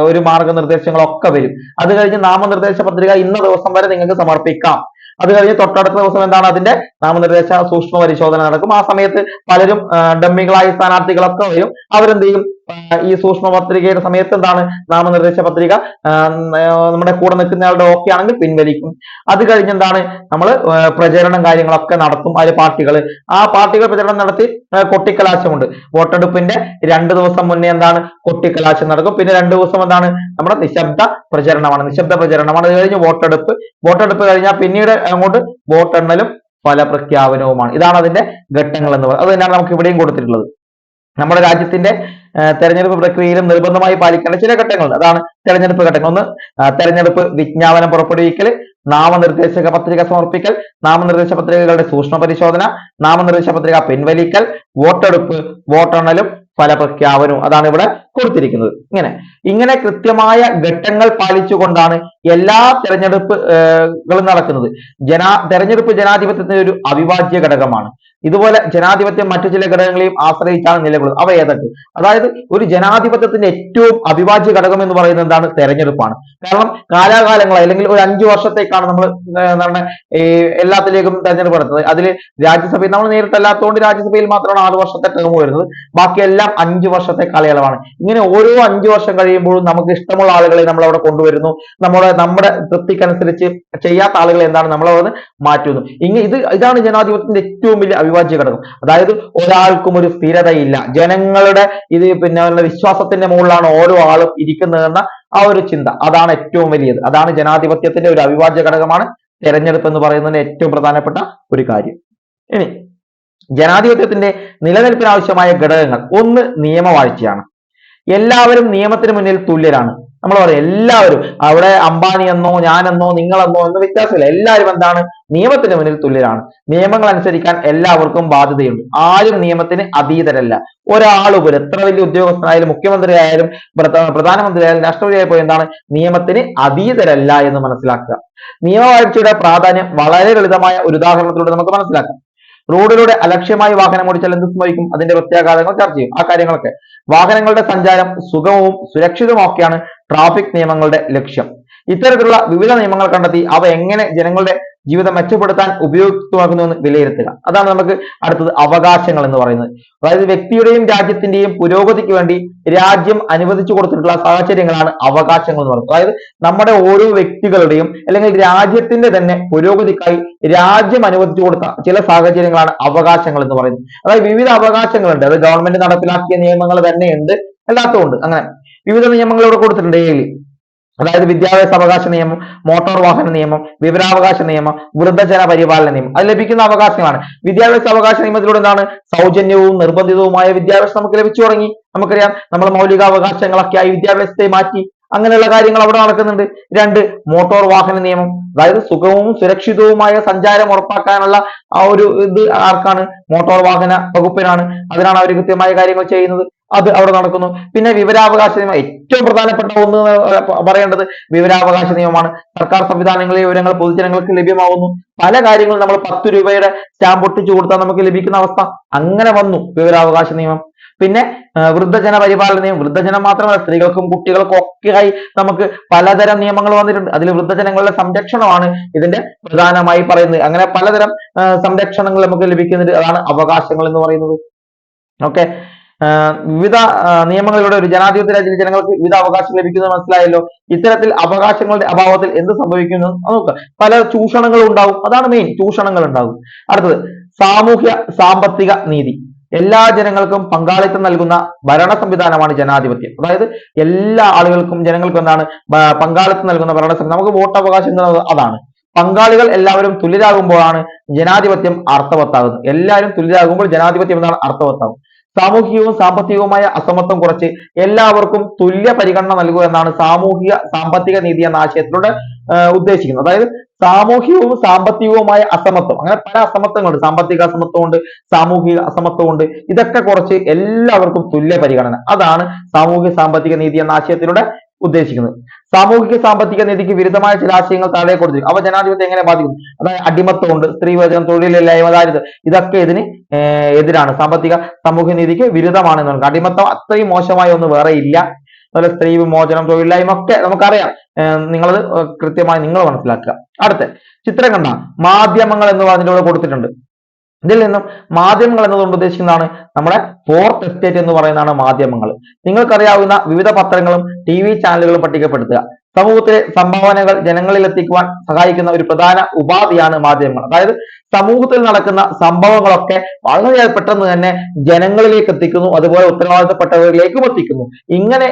ഒരു മാർഗനിർദ്ദേശങ്ങളൊക്കെ വരും. അത് കഴിഞ്ഞ് നാമനിർദ്ദേശ പത്രിക ഇന്ന ദിവസം വരെ നിങ്ങൾക്ക് സമർപ്പിക്കാം. അത് കഴിഞ്ഞ് തൊട്ടടുത്ത ദിവസം എന്താണ് അതിന്റെ നാമനിർദ്ദേശ സൂക്ഷ്മ പരിശോധന നടക്കും. ആ സമയത്ത് പലരും ഡമ്മികളായ സ്ഥാനാർത്ഥികളൊക്കെ വരും. അവരെന്ത് ചെയ്യും? ഈ സൂക്ഷ്മ പത്രികയുടെ സമയത്ത് എന്താണ് നാമനിർദ്ദേശ പത്രിക? നമ്മുടെ കൂടെ നിൽക്കുന്നയാളുടെ ഓക്കെ ആണെങ്കിൽ പിൻവലിക്കും. അത് കഴിഞ്ഞ് എന്താണ് നമ്മൾ പ്രചരണം കാര്യങ്ങളൊക്കെ നടത്തും. അതിൽ പാർട്ടികൾ ആ പാർട്ടികൾ പ്രചരണം നടത്തി കൊട്ടിക്കലാശമുണ്ട്. വോട്ടെടുപ്പിന്റെ രണ്ട് ദിവസം മുന്നേ എന്താണ് കൊട്ടിക്കലാശം നടക്കും. പിന്നെ രണ്ട് ദിവസം എന്താണ് നമ്മുടെ നിശബ്ദ പ്രചരണമാണ്. നിശബ്ദ പ്രചരണമാണ്. അത് കഴിഞ്ഞ് വോട്ടെടുപ്പ്. വോട്ടെടുപ്പ് കഴിഞ്ഞാൽ പിന്നീട് അങ്ങോട്ട് വോട്ടെണ്ണലും ഫലപ്രഖ്യാപനവുമാണ്. ഇതാണ് അതിന്റെ ഘട്ടങ്ങൾ എന്ന് പറയുന്നത്. അത് തന്നെയാണ് നമുക്ക് ഇവിടെയും കൊടുത്തിട്ടുള്ളത്. നമ്മുടെ രാജ്യത്തിന്റെ തെരഞ്ഞെടുപ്പ് പ്രക്രിയയിലും നിർബന്ധമായി പാലിക്കേണ്ട ചില ഘട്ടങ്ങളുണ്ട്. അതാണ് തെരഞ്ഞെടുപ്പ് ഘട്ടങ്ങൾ. ഒന്ന് തെരഞ്ഞെടുപ്പ് വിജ്ഞാപനം പുറപ്പെടുവിക്കൽ നാമനിർദ്ദേശക പത്രിക സമർപ്പിക്കൽ നാമനിർദ്ദേശ പത്രികകളുടെ സൂക്ഷ്മ പരിശോധന നാമനിർദ്ദേശ പത്രിക പിൻവലിക്കൽ വോട്ടെടുപ്പ് വോട്ടെണ്ണലും ഫലപ്രഖ്യാപനവും. അതാണ് ഇവിടെ കൊടുത്തിരിക്കുന്നത്. ഇങ്ങനെ. ഇങ്ങനെ കൃത്യമായ ഘട്ടങ്ങൾ പാലിച്ചുകൊണ്ടാണ് എല്ലാ തെരഞ്ഞെടുപ്പ് നടക്കുന്നത്. ജനാ തെരഞ്ഞെടുപ്പ് ജനാധിപത്യത്തിന്റെ ഒരു അവിഭാജ്യ ഘടകമാണ്. ഇതുപോലെ ജനാധിപത്യം മറ്റു ചില ഘടകങ്ങളെയും ആശ്രയിച്ചാണ് നിലകൊള്ളുന്നത്. അവ ഏതൊക്കെ? അതായത് ഒരു ജനാധിപത്യത്തിന്റെ ഏറ്റവും അവിഭാജ്യ ഘടകം എന്ന് പറയുന്നത് എന്താണ്? തെരഞ്ഞെടുപ്പാണ്. കാരണം കാലാകാലങ്ങളായി അല്ലെങ്കിൽ ഒരു അഞ്ചു വർഷത്തേക്കാണ് നമ്മൾ എന്താണ് ഈ എല്ലാത്തിലേക്കും തെരഞ്ഞെടുപ്പ് നടത്തുന്നത്. അതിൽ രാജ്യസഭയിൽ നമ്മൾ നേരിട്ടല്ലാത്തതുകൊണ്ട് രാജ്യസഭയിൽ മാത്രമാണ് ആറ് വർഷത്തെ ടേം വരുന്നത്. ബാക്കിയെല്ലാം അഞ്ചു വർഷത്തെ കാലയളവാണ്. ഇങ്ങനെ ഓരോ അഞ്ചു വർഷം കഴിയുമ്പോഴും നമുക്ക് ഇഷ്ടമുള്ള ആളുകളെ നമ്മൾ അവിടെ കൊണ്ടുവരുന്നു. നമ്മുടെ നമ്മുടെ തൃപ്തിക്കനുസരിച്ച് ചെയ്യാത്ത ആളുകളെ എന്താണ് നമ്മൾ അവിടെ മാറ്റുന്നു. ഇങ്ങനെ ഇത് ഇതാണ് ജനാധിപത്യത്തിന്റെ ഏറ്റവും വലിയ അവിഭാജ്യ ഘടകം അതായത് ഒരാൾക്കും ഒരു സ്ഥിരതയില്ല. ജനങ്ങളുടെ ഇത് പിന്നെ വിശ്വാസത്തിന്റെ മുകളിലാണ് ഓരോ ആളും ഇരിക്കുന്നതെന്ന ആ ഒരു ചിന്ത. അതാണ് ഏറ്റവും വലിയത്. അതാണ് ജനാധിപത്യത്തിന്റെ ഒരു അവിഭാജ്യ ഘടകമാണ് തെരഞ്ഞെടുപ്പ് എന്ന് പറയുന്നതിന് ഏറ്റവും പ്രധാനപ്പെട്ട ഒരു കാര്യം. ഇനി ജനാധിപത്യത്തിന്റെ നിലനിൽപ്പിന് ആവശ്യമായ ഘടകങ്ങൾ. ഒന്ന് നിയമവാഴ്ചയാണ്. എല്ലാവരും നിയമത്തിന് മുന്നിൽ തുല്യരാണ്. നമ്മൾ പറയും എല്ലാവരും അവിടെ അംബാനി എന്നോ ഞാനെന്നോ നിങ്ങളെന്നോ എന്ന് വ്യത്യാസമില്ല. എല്ലാവരും എന്താണ്? നിയമത്തിന് മുന്നിൽ തുല്യരാണ്. നിയമങ്ങൾ അനുസരിക്കാൻ എല്ലാവർക്കും ബാധ്യതയുണ്ട്. ആരും നിയമത്തിന് അതീതരല്ല. ഒരാൾ പോലും എത്ര വലിയ ഉദ്യോഗസ്ഥനായാലും മുഖ്യമന്ത്രി ആയാലും പ്രധ- പ്രധാനമന്ത്രി ആയാലും രാഷ്ട്രപതി ആയാലും എന്താണ്? നിയമത്തിന് അതീതരല്ല എന്ന് മനസ്സിലാക്കുക. നിയമവാഴ്ചയുടെ പ്രാധാന്യം വളരെ ലളിതമായ ഒരു ഉദാഹരണത്തിലൂടെ നമുക്ക് മനസ്സിലാക്കാം. റോഡിലൂടെ അലക്ഷ്യമായി വാഹനം ഓടിച്ചാൽ എന്ത് സംഭവിക്കും? അതിന്റെ പ്രത്യാഘാതങ്ങൾ ചർച്ച ചെയ്യും. ആ കാര്യങ്ങളൊക്കെ. വാഹനങ്ങളുടെ സഞ്ചാരം സുഗമവും സുരക്ഷിതവുമൊക്കെയാണ് ട്രാഫിക് നിയമങ്ങളുടെ ലക്ഷ്യം. ഇത്തരത്തിലുള്ള വിവിധ നിയമങ്ങൾ കണ്ടെത്തി അവ എങ്ങനെ ജനങ്ങളുടെ ജീവിതം മെച്ചപ്പെടുത്താൻ ഉപയോഗമാകുന്നുവെന്ന് വിലയിരുത്തുക. അതാണ് നമുക്ക് അടുത്തത് അവകാശങ്ങൾ എന്ന് പറയുന്നത്. അതായത് വ്യക്തിയുടെയും രാജ്യത്തിന്റെയും പുരോഗതിക്ക് വേണ്ടി രാജ്യം അനുവദിച്ചു കൊടുത്തിട്ടുള്ള സാഹചര്യങ്ങളാണ് അവകാശങ്ങൾ എന്ന് പറയുന്നത്. അതായത് നമ്മുടെ ഓരോ വ്യക്തികളുടെയും അല്ലെങ്കിൽ രാജ്യത്തിന്റെ തന്നെ പുരോഗതിക്കായി രാജ്യം അനുവദിച്ചു കൊടുത്ത ചില സാഹചര്യങ്ങളാണ് അവകാശങ്ങൾ എന്ന് പറയുന്നത്. അതായത് വിവിധ അവകാശങ്ങളുണ്ട്. അത് ഗവൺമെന്റ് നടപ്പിലാക്കിയ നിയമങ്ങൾ തന്നെയുണ്ട്. അല്ലാത്തതുണ്ട്. അങ്ങനെ വിവിധ നിയമങ്ങൾ ഇവിടെ കൊടുത്തിട്ടുണ്ട്. ഏഴിൽ അതായത് വിദ്യാഭ്യാസ അവകാശ നിയമം മോട്ടോർ വാഹന നിയമം വിവരാവകാശ നിയമം വൃദ്ധജന പരിപാലന നിയമം. അത് ലഭിക്കുന്ന അവകാശങ്ങളാണ്. വിദ്യാഭ്യാസ അവകാശ നിയമത്തിലൂടെ എന്താണ്? സൗജന്യവും നിർബന്ധിതവുമായ വിദ്യാഭ്യാസം നമുക്ക് ലഭിച്ചു തുടങ്ങി. നമുക്കറിയാം നമ്മൾ ആയി വിദ്യാഭ്യാസത്തെ മാറ്റി. അങ്ങനെയുള്ള കാര്യങ്ങൾ അവിടെ നടക്കുന്നുണ്ട്. രണ്ട് മോട്ടോർ വാഹന നിയമം. അതായത് സുഖവും സുരക്ഷിതവുമായ സഞ്ചാരം ഉറപ്പാക്കാനുള്ള ആ ഒരു ഇത് ആർക്കാണ്? മോട്ടോർ വാഹന വകുപ്പിനാണ്. അതിനാണ് അവർ കൃത്യമായ കാര്യങ്ങൾ ചെയ്യുന്നത്. അത് അവിടെ നടക്കുന്നു. പിന്നെ വിവരാവകാശ നിയമം ഏറ്റവും പ്രധാനപ്പെട്ട ഒന്ന് പറയേണ്ടത് വിവരാവകാശ നിയമമാണ്. സർക്കാർ സംവിധാനങ്ങളിലെ വിവരങ്ങൾ പൊതുജനങ്ങൾക്ക് ലഭ്യമാവുന്നു. പല കാര്യങ്ങളും നമ്മൾ പത്ത് രൂപയുടെ സ്റ്റാമ്പ് ഒട്ടിച്ചു കൊടുത്താൽ നമുക്ക് ലഭിക്കുന്ന അവസ്ഥ അങ്ങനെ വന്നു വിവരാവകാശ നിയമം. പിന്നെ വൃദ്ധജന പരിപാലന നിയമം. വൃദ്ധജനം മാത്രമല്ല സ്ത്രീകൾക്കും കുട്ടികൾക്കും ഒക്കെയായി നമുക്ക് പലതരം നിയമങ്ങൾ വന്നിട്ടുണ്ട്. അതിൽ വൃദ്ധജനങ്ങളുടെ സംരക്ഷണമാണ് ഇതിന്റെ പ്രധാനമായി പറയുന്നത്. അങ്ങനെ പലതരം സംരക്ഷണങ്ങൾ നമുക്ക് ലഭിക്കുന്നുണ്ട് അതാണ് അവകാശങ്ങൾ എന്ന് പറയുന്നത്. ഓക്കെ. വിവിധ നിയമങ്ങളിലൂടെ ഒരു ജനാധിപത്യ രാജ്യത്തിൽ ജനങ്ങൾക്ക് വിവിധ അവകാശം ലഭിക്കുന്നത് മനസ്സിലായല്ലോ. ഇത്തരത്തിൽ അവകാശങ്ങളുടെ അഭാവത്തിൽ എന്ത് സംഭവിക്കുന്നു? നോക്കുക പല ചൂഷണങ്ങളും ഉണ്ടാവും. അതാണ് മെയിൻ ചൂഷണങ്ങൾ ഉണ്ടാവും. അടുത്തത് സാമൂഹ്യ സാമ്പത്തിക നീതി. എല്ലാ ജനങ്ങൾക്കും പങ്കാളിത്തം നൽകുന്ന ഭരണ സംവിധാനമാണ് ജനാധിപത്യം. അതായത് എല്ലാ ആളുകൾക്കും ജനങ്ങൾക്കും എന്താണ് പങ്കാളിത്തം നൽകുന്ന ഭരണ സംവിധാനം. നമുക്ക് വോട്ടവകാശം എന്നുള്ളത് അതാണ്. പങ്കാളികൾ എല്ലാവരും തുല്യരാകുമ്പോഴാണ് ജനാധിപത്യം അർത്ഥവത്താകുന്നത്. എല്ലാവരും തുല്യരാകുമ്പോൾ ജനാധിപത്യം എന്താണ് അർത്ഥവത്താകും സാമൂഹികവും സാമ്പത്തികവുമായ അസമത്വം കുറച്ച് എല്ലാവർക്കും തുല്യ പരിഗണന നൽകുക എന്നാണ് സാമൂഹിക സാമ്പത്തിക നീതി എന്ന ആശയത്തിലൂടെ ഉദ്ദേശിക്കുന്നത്. അതായത് സാമൂഹികവും സാമ്പത്തികവുമായ അസമത്വം. അങ്ങനെ പല അസമത്വങ്ങളുണ്ട്. സാമ്പത്തിക അസമത്വമുണ്ട് സാമൂഹിക അസമത്വമുണ്ട്. ഇതൊക്കെ കുറച്ച് എല്ലാവർക്കും തുല്യ പരിഗണന. അതാണ് സാമൂഹിക സാമ്പത്തിക നീതി എന്ന ആശയത്തിലൂടെ ഉദ്ദേശിക്കുന്നത്. സാമൂഹിക സാമ്പത്തിക നീതിക്ക് വിരുദ്ധമായ ചില ആശയങ്ങൾ താഴെ കൊടുത്തിരിക്കും അവ ജനാധിപത്യം എങ്ങനെ ബാധിക്കും അതായത് അടിമത്തമുണ്ട് സ്ത്രീവചനം തൊഴിലില്ലായ്മ ദാരിദ്ര്യം ഇതൊക്കെ ഇതിന് എതിരാണ്. സാമ്പത്തിക സാമൂഹ്യ നീതിക്ക് വിരുദ്ധമാണ് എന്നുള്ളത് അടിമത്തം അത്രയും മോശമായ ഒന്ന് വേറെ ഇല്ല. അതുപോലെ സ്ത്രീ വിമോചനം തൊഴിലില്ലായ്മ ഒക്കെ നമുക്കറിയാം. നിങ്ങളത് കൃത്യമായി നിങ്ങൾ മനസ്സിലാക്കുക. അടുത്ത ചിത്രം കണ്ട. മാധ്യമങ്ങൾ എന്ന് പറഞ്ഞിട്ട് കൂടെ കൊടുത്തിട്ടുണ്ട്. ഇതിൽ നിന്നും മാധ്യമങ്ങൾ എന്നതുകൊണ്ട് ഉദ്ദേശിക്കുന്നതാണ് നമ്മുടെ ഫോർത്ത് എസ്റ്റേറ്റ് എന്ന് പറയുന്നതാണ് മാധ്യമങ്ങൾ. നിങ്ങൾക്കറിയാവുന്ന വിവിധ പത്രങ്ങളും ടി ചാനലുകളും പട്ടികപ്പെടുത്തുക. സമൂഹത്തിലെ സംഭാവനകൾ ജനങ്ങളിൽ എത്തിക്കുവാൻ സഹായിക്കുന്ന ഒരു പ്രധാന ഉപാധിയാണ് മാധ്യമങ്ങൾ. അതായത് സമൂഹത്തിൽ നടക്കുന്ന സംഭവങ്ങളൊക്കെ വളരെ പെട്ടെന്ന് തന്നെ ജനങ്ങളിലേക്ക് എത്തിക്കുന്നു അതുപോലെ ഉത്തരവാദിത്തപ്പെട്ടവരിലേക്കും എത്തിക്കുന്നു. ഇങ്ങനെ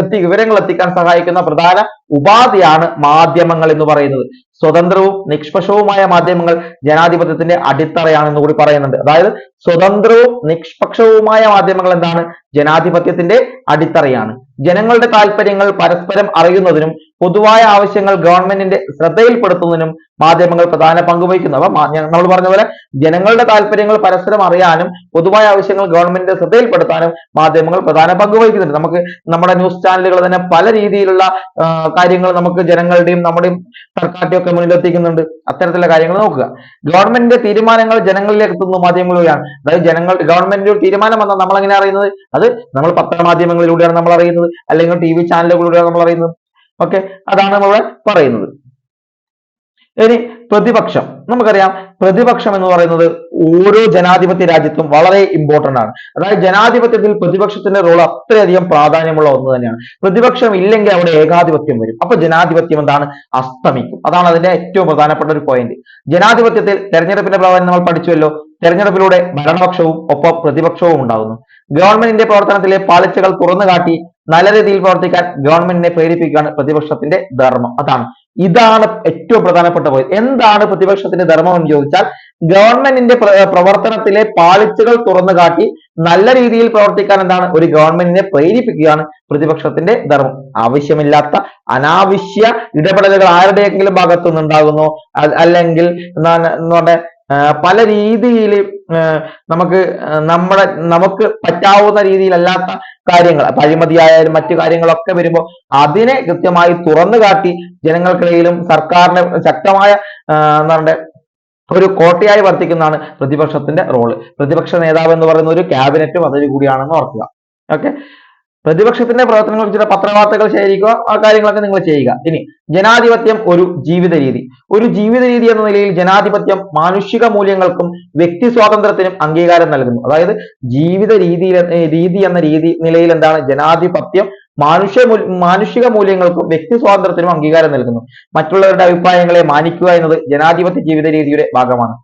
എത്തി വിവരങ്ങൾ എത്തിക്കാൻ സഹായിക്കുന്ന പ്രധാന ഉപാധിയാണ് മാധ്യമങ്ങൾ എന്ന് പറയുന്നത്. സ്വതന്ത്രവും നിഷ്പക്ഷവുമായ മാധ്യമങ്ങൾ ജനാധിപത്യത്തിന്റെ അടിത്തറയാണെന്ന് കൂടി പറയുന്നുണ്ട്. അതായത് സ്വതന്ത്രവും നിഷ്പക്ഷവുമായ മാധ്യമങ്ങൾ എന്താണ്? ജനാധിപത്യത്തിന്റെ അടിത്തറയാണ്. ജനങ്ങളുടെ താല്പര്യങ്ങൾ പരസ്പരം അറിയുന്നതിനും പൊതുവായ ആവശ്യങ്ങൾ ഗവൺമെന്റിന്റെ ശ്രദ്ധയിൽപ്പെടുത്തുന്നതിനും മാധ്യമങ്ങൾ പ്രധാന പങ്ക് വഹിക്കുന്നു. അപ്പൊ നമ്മൾ പറഞ്ഞ പോലെ ജനങ്ങളുടെ താല്പര്യങ്ങൾ പരസ്പരം അറിയാനും പൊതുവായ ആവശ്യങ്ങൾ ഗവൺമെന്റിന്റെ ശ്രദ്ധയിൽപ്പെടുത്താനും മാധ്യമങ്ങൾ പ്രധാന പങ്ക് വഹിക്കുന്നുണ്ട്. നമുക്ക് നമ്മുടെ ന്യൂസ് ചാനലുകൾ തന്നെ പല രീതിയിലുള്ള കാര്യങ്ങൾ നമുക്ക് ജനങ്ങളുടെയും നമ്മുടെയും സർക്കാരിന്റെയും ഒക്കെ മുന്നിൽ എത്തിക്കുന്നുണ്ട് അത്തരത്തിലുള്ള കാര്യങ്ങൾ നോക്കുക. ഗവൺമെന്റിന്റെ തീരുമാനങ്ങൾ ജനങ്ങളിലേക്ക് എത്തുന്നു മാധ്യമങ്ങളിലൂടെയാണ്. അതായത് ജനങ്ങൾ ഗവൺമെന്റിന്റെ ഒരു തീരുമാനം വന്നാൽ നമ്മൾ എങ്ങനെ അറിയുന്നത്? അത് നമ്മൾ പത്രമാധ്യമങ്ങളിലൂടെയാണ് നമ്മൾ അറിയുന്നത്. അല്ലെങ്കിൽ ടി വി ചാനലുകളിലൂടെയാണ് നമ്മൾ അറിയുന്നത്. ഓക്കെ? അതാണ് നമ്മൾ പറയുന്നത്. ഇനി പ്രതിപക്ഷം. നമുക്കറിയാം പ്രതിപക്ഷം എന്ന് പറയുന്നത് ഓരോ ജനാധിപത്യ രാജ്യത്തും വളരെ ഇമ്പോർട്ടന്റ് ആണ്. അതായത് ജനാധിപത്യത്തിൽ പ്രതിപക്ഷത്തിന്റെ റോൾ അത്രയധികം പ്രാധാന്യമുള്ള ഒന്ന് തന്നെയാണ്. പ്രതിപക്ഷം ഇല്ലെങ്കിൽ അവിടെ ഏകാധിപത്യം വരും. അപ്പൊ ജനാധിപത്യം എന്താണ്? അസ്തമിക്കും. അതാണ് അതിന്റെ ഏറ്റവും പ്രധാനപ്പെട്ട ഒരു പോയിന്റ് ജനാധിപത്യത്തിൽ തെരഞ്ഞെടുപ്പിന്റെ പ്രാധാന്യം നമ്മൾ പഠിച്ചുവല്ലോ. തെരഞ്ഞെടുപ്പിലൂടെ ഭരണപക്ഷവും ഒപ്പം പ്രതിപക്ഷവും ഉണ്ടാകുന്നു. ഗവൺമെന്റിന്റെ പ്രവർത്തനത്തിലെ പാളിച്ചകൾ തുറന്നു കാട്ടി നല്ല രീതിയിൽ പ്രവർത്തിക്കാൻ ഗവൺമെന്റിനെ പ്രേരിപ്പിക്കുകയാണ് പ്രതിപക്ഷത്തിന്റെ ധർമ്മം. അതാണ്. ഇതാണ് ഏറ്റവും പ്രധാനപ്പെട്ട പോയിന്റ് എന്താണ് പ്രതിപക്ഷത്തിന്റെ ധർമ്മം എന്ന് ചോദിച്ചാൽ ഗവൺമെന്റിന്റെ പ്രവർത്തനത്തിലെ പാളിച്ചകൾ തുറന്നു കാട്ടി നല്ല രീതിയിൽ പ്രവർത്തിക്കാൻ എന്താണ്? ഒരു ഗവൺമെന്റിനെ പ്രേരിപ്പിക്കുകയാണ് പ്രതിപക്ഷത്തിന്റെ ധർമ്മം. ആവശ്യമില്ലാത്ത അനാവശ്യ ഇടപെടലുകൾ ആരുടെയെങ്കിലും ഭാഗത്തു നിന്നുണ്ടാകുന്നു അല്ലെങ്കിൽ പറഞ്ഞ ആ, പല രീതിയിൽ നമുക്ക് നമ്മുടെ നമുക്ക് പറ്റാവുന്ന രീതിയിലല്ലാത്ത കാര്യങ്ങൾ അഴിമതിയായാലും മറ്റു കാര്യങ്ങളൊക്കെ വരുമ്പോൾ അതിനെ കൃത്യമായി തുറന്നു കാട്ടി ജനങ്ങൾക്കിടയിലും സർക്കാരിന് ശക്തമായ എന്താ ഒരു കോട്ടയായി വർത്തിക്കുന്നതാണ് പ്രതിപക്ഷത്തിന്റെ റോൾ. പ്രതിപക്ഷ നേതാവ് എന്ന് പറയുന്ന ഒരു ക്യാബിനറ്റ് പദവി കൂടിയാണെന്ന് ഓർക്കുക. ഓക്കെ? പ്രതിപക്ഷത്തിന്റെ പ്രവർത്തനങ്ങൾ ചില പത്രവാർത്തകൾ ശേഖരിക്കുക ആ കാര്യങ്ങളൊക്കെ നിങ്ങൾ ചെയ്യുക. ഇനി ജനാധിപത്യം ഒരു ജീവിത രീതി ഒരു ജീവിത രീതി എന്ന നിലയിൽ ജനാധിപത്യം മാനുഷിക മൂല്യങ്ങൾക്കും വ്യക്തി സ്വാതന്ത്ര്യത്തിനും അംഗീകാരം നൽകുന്നു. അതായത് ജീവിത രീതി രീതി എന്ന രീതി നിലയിൽ എന്താണ്? ജനാധിപത്യം മാനുഷ്യ മാനുഷിക മൂല്യങ്ങൾക്കും വ്യക്തി സ്വാതന്ത്ര്യത്തിനും അംഗീകാരം നൽകുന്നു. മറ്റുള്ളവരുടെ അഭിപ്രായങ്ങളെ മാനിക്കുക എന്നത് ജനാധിപത്യ ജീവിത രീതിയുടെ ഭാഗമാണ്.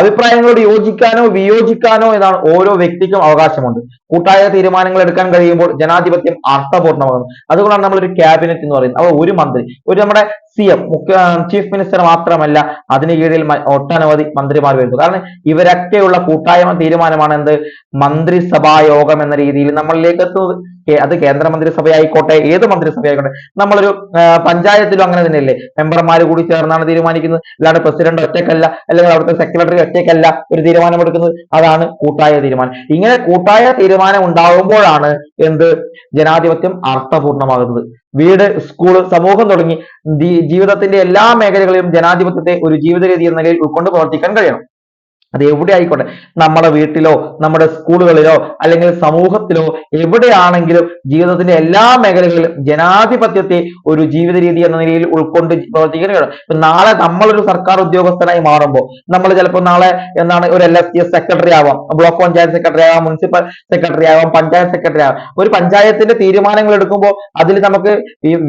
അഭിപ്രായങ്ങളോട് യോജിക്കാനോ വിയോജിക്കാനോ എന്നാണ് ഓരോ വ്യക്തിക്കും അവകാശമുണ്ട്. കൂട്ടായ തീരുമാനങ്ങൾ എടുക്കാൻ കഴിയുമ്പോൾ ജനാധിപത്യം അർത്ഥപൂർണമാകുന്നു അതുകൊണ്ടാണ് നമ്മൾ ഒരു ക്യാബിനറ്റ് എന്ന് പറയുന്നത്. അപ്പോൾ ഒരു മന്ത്രി ഒരു നമ്മുടെ സി എം മുഖ്യ ചീഫ് മിനിസ്റ്റർ മാത്രമല്ല അതിന് കീഴിൽ ഒട്ടനവധി മന്ത്രിമാർ വരുന്നു. കാരണം ഇവരൊക്കെയുള്ള കൂട്ടായ്മ തീരുമാനമാണ് എന്ത്? മന്ത്രിസഭാ യോഗം എന്ന രീതിയിൽ നമ്മളിലേക്ക് എത്തുന്നത്. അത് കേന്ദ്ര മന്ത്രിസഭയായിക്കോട്ടെ ഏത് മന്ത്രിസഭയായിക്കോട്ടെ. നമ്മളൊരു പഞ്ചായത്തിലും അങ്ങനെ തന്നെയല്ലേ. മെമ്പർമാർ കൂടി ചേർന്നാണ് തീരുമാനിക്കുന്നത്. അല്ലാണ്ട് പ്രസിഡന്റ് ഒറ്റയ്ക്കല്ല അല്ലെങ്കിൽ അവിടുത്തെ സെക്രട്ടറി ഒറ്റയ്ക്കല്ല ഒരു തീരുമാനമെടുക്കുന്നത്. അതാണ് കൂട്ടായ തീരുമാനം. ഇങ്ങനെ കൂട്ടായ തീരുമാനം ഉണ്ടാകുമ്പോഴാണ് എന്ത്? ജനാധിപത്യം അർത്ഥപൂർണമാകുന്നത്. വീട് സ്കൂൾ സമൂഹം തുടങ്ങി ജീവിതത്തിന്റെ എല്ലാ മേഖലകളിലും ജനാധിപത്യത്തെ ഒരു ജീവിത രീതി എന്ന നിലയിൽ ഉൾക്കൊണ്ട് പ്രവർത്തിക്കാൻ കഴിയണം. അത് എവിടെ ആയിക്കോട്ടെ? നമ്മുടെ വീട്ടിലോ നമ്മുടെ സ്കൂളുകളിലോ അല്ലെങ്കിൽ സമൂഹത്തിലോ എവിടെയാണെങ്കിലും ജീവിതത്തിന്റെ എല്ലാ മേഖലകളിലും ജനാധിപത്യത്തെ ഒരു ജീവിത രീതി എന്ന നിലയിൽ ഉൾക്കൊണ്ട് പ്രവർത്തിക്കാൻ കഴിയണം ഇപ്പൊ നാളെ നമ്മളൊരു സർക്കാർ ഉദ്യോഗസ്ഥനായി മാറുമ്പോൾ നമ്മൾ ചിലപ്പോൾ നാളെ എന്താണ് ഒരു എൽ എസ് സെക്രട്ടറി ആവാം ബ്ലോക്ക് പഞ്ചായത്ത് സെക്രട്ടറി ആവാം മുനിസിപ്പൽ സെക്രട്ടറി ആവാം പഞ്ചായത്ത് സെക്രട്ടറി ആവാം. ഒരു പഞ്ചായത്തിന്റെ തീരുമാനങ്ങൾ എടുക്കുമ്പോൾ അതിൽ നമുക്ക്